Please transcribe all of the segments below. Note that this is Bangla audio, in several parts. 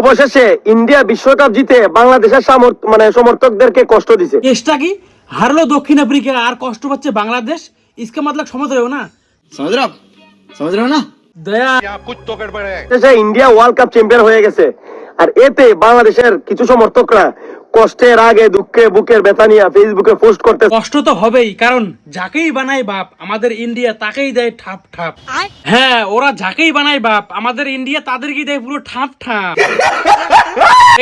অবশেষে ইন্ডিয়া বিশ্বকাপ জিতে বাংলাদেশের মানে সমর্থকদেরকে কষ্ট দিছে। কেসটা কি? হারলো দক্ষিণ আফ্রিকা আর কষ্ট পাচ্ছে বাংলাদেশ? ইসকে মতলব সমঝ রেও না? সমঝ রেও? সমঝ রেও না? দয়া ইন্ডিয়া ওয়ার্ল্ড কাপ চ্যাম্পিয়ন হয়ে গেছে। আর এতে বাংলাদেশের কিছু সমর্থকরা কষ্টের আগে দুঃখে বুকের ব্যথা নিয়ে ফেসবুকে পোস্ট করতে কষ্ট তো হবেই কারণ যাকেই বানায় বাপ আমাদের ইন্ডিয়া তাকেই দেয় ঠাপ ঠাপ। হ্যাঁ ওরা যাকেই বানায় বাপ আমাদের ইন্ডিয়া তাদেরকেই দেয় পুরো ঠাপ ঠাপ।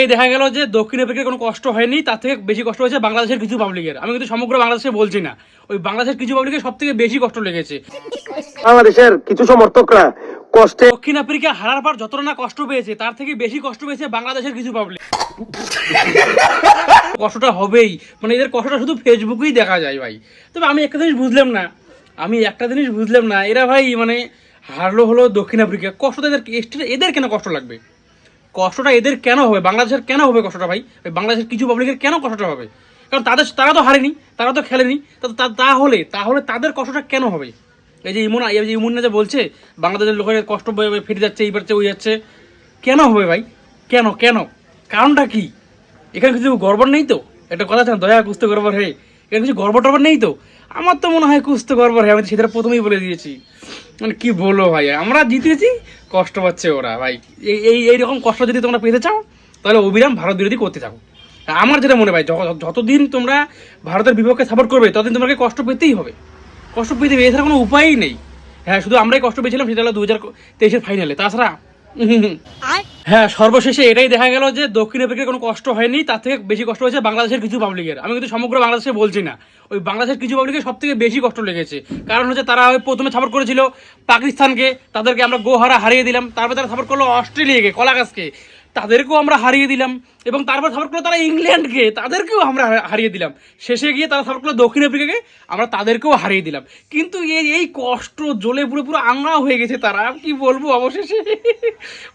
এই দেখা গেল যে দক্ষিণ আফ্রিকার কোনো কষ্ট হয়নি তার থেকে বেশি কষ্ট হয়েছে বাংলাদেশের কিছু পাবলিকের আমি কিন্তু সমগ্র বাংলাদেশে বলছি না। ওই বাংলাদেশের কিছু পাবলিকের সব থেকে বেশি কষ্ট লেগেছে। বাংলাদেশের কিছু সমর্থকরা কষ্টে দক্ষিণ আফ্রিকা হারার পর যতটা না কষ্ট পেয়েছে, তার থেকে বেশি কষ্ট পেয়েছে বাংলাদেশের কিছু পাবলিক কষ্টটা হবেই। মানে এদের কষ্টটা শুধু ফেসবুকেই দেখা যায় ভাই। তবে আমি একটা জিনিস বুঝলাম না। আমি একটা জিনিস বুঝলাম না। এরা ভাই মানে হারলো হলো দক্ষিণ আফ্রিকা। কষ্টটা এদের এদের কেন কষ্ট লাগবে? কষ্টটা এদের কেন হবে? বাংলাদেশের কেন হবে কষ্টটা ভাই? বাংলাদেশের কিছু পাবলিকের কেন কষ্টটা হবে? কারণ তাদের তারা তো হারেনি, তারা তো খেলেনি। তাহলে তাহলে তাদের কষ্টটা কেন হবে? এই যে ইমন, এই যে ইমুন্না যে বলছে, বাংলাদেশের লোকের কষ্ট ফিরে যাচ্ছে এই পারছে ওই যাচ্ছে। কেন হবে ভাই? কেন কেন? কারণটা কি? এখানে কিছু গড়বড় নেই তো? একটা কথা আছে দয়া কুস্ত গড়বড় হে। এখানে কিছু গড়বড় টড়বড় নেই তো? আমার তো মনে হয় কুস্ত গড়বড় হে, আমি সেটা প্রথমেই বলে দিয়েছি। মানে কি বলব ভাই, আমরা জিতেছি, কষ্ট পাচ্ছে ওরা ভাই। এই এই এইরকম কষ্ট যদি তোমরা পেতে চাও, তাহলে অবিরাম ভারত বিরোধী করতে থাকো। আমার যেটা মনে হয় যতদিন তোমরা ভারতের বিপক্ষে সাপোর্ট করবে, ততদিন তোমাকে কষ্ট পেতেই হবে। কষ্ট পেতে এছাড়া কোনো উপায়ই নেই। হ্যাঁ শুধু আমরাই কষ্ট পেয়েছিলাম সেটা হলো দু হাজার তেইশের ফাইনালে তাছাড়া হ্যাঁ সর্বশেষে এটাই দেখা গেল যে দক্ষিণ আফ্রিকার কোনো কষ্ট হয়নি তার থেকে বেশি কষ্ট হয়েছে বাংলাদেশের কিছু পাবলিকের আমি কিন্তু সমগ্র বাংলাদেশে বলছি না। ওই বাংলাদেশের কিছু পাবলিকের সব থেকে বেশি কষ্ট লেগেছে। কারণ হচ্ছে তারা ওই প্রথমে সাপোর্ট করেছিল পাকিস্তানকে তাদেরকে আমরা গোহারা হারিয়ে দিলাম তারপর তারা সাপোর্ট করল অস্ট্রেলিয়াকে কলাগাছকে। তাদেরকেও আমরা হারিয়ে দিলাম এবং তারপর সাপোর্ট করল তারা ইংল্যান্ডকে, তাদেরকেও আমরা হারিয়ে দিলাম। শেষে গিয়ে তারা সাপোর্ট করল দক্ষিণ আফ্রিকাকে, আমরা তাদেরকেও হারিয়ে দিলাম। কিন্তু এই এই কষ্ট জ্বলে পুরো পুরো আঙা হয়ে গেছে তারা কি বলব অবশেষে?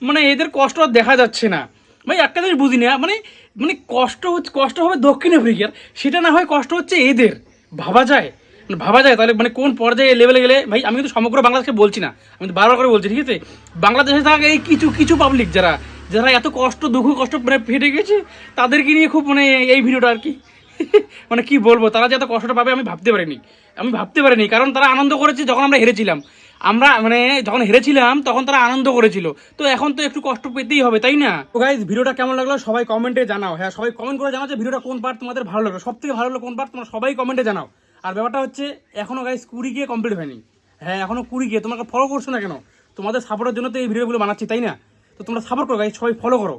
মানে এদের কষ্ট আর দেখা যাচ্ছে না। ভাই, একটা জিনিস বুঝি না মানে মানে কষ্ট হচ্ছে, কষ্ট হবে দক্ষিণ আফ্রিকার, সেটা না হয় কষ্ট হচ্ছে এদের। ভাবা যায়। মানে ভাবা যায়, তাহলে মানে কোন পর্যায়ে লেভেলে গেলে, ভাই, আমি কিন্তু সমগ্র বাংলাদেশকে বলছি না, আমি তো বারবার করে বলছি, ঠিক আছে? বাংলাদেশে থাকা এই কিছু কিছু পাবলিক যারা যারা এত কষ্ট, দুঃখ, কষ্ট ফেটে গেছে, তাদেরকে নিয়ে খুব মানে এই ভিডিওটা আর কি। মানে কি বলব, তারা যে এত কষ্টটা পাবে আমি ভাবতে পারিনি। আমি ভাবতে পারিনি, কারণ তারা আনন্দ করেছে যখন আমরা হেরেছিলাম। আমরা মানে যখন হেরেছিলাম, তখন তারা আনন্দ করেছিল। তো এখন তো একটু কষ্ট পেতেই হবে, তাই না? তো গাইজ ভিডিওটা কেমন লাগল সবাই কমেন্টে জানাও। হ্যাঁ সবাই কমেন্ট করে জানাও যে ভিডিওটা কোন পার্ট তোমাদের ভালো লাগল। সব থেকে ভালো লাগল কোন পার্ট তোমরা সবাই কমেন্টে জানাও। আর ব্যাপারটা হচ্ছে এখনও গাইজ কুড়ি গিয়ে কমপ্লিট হয়নি। হ্যাঁ এখনও কুড়ি গিয়ে তোমাকে ফলো করছ না কেন? তোমাদের সাপোর্টের জন্য তো এই ভিডিওগুলো বানাচ্ছি, তাই না? তো তোমরা সাপোর্ট করো গাইজ সবাই ফলো করো।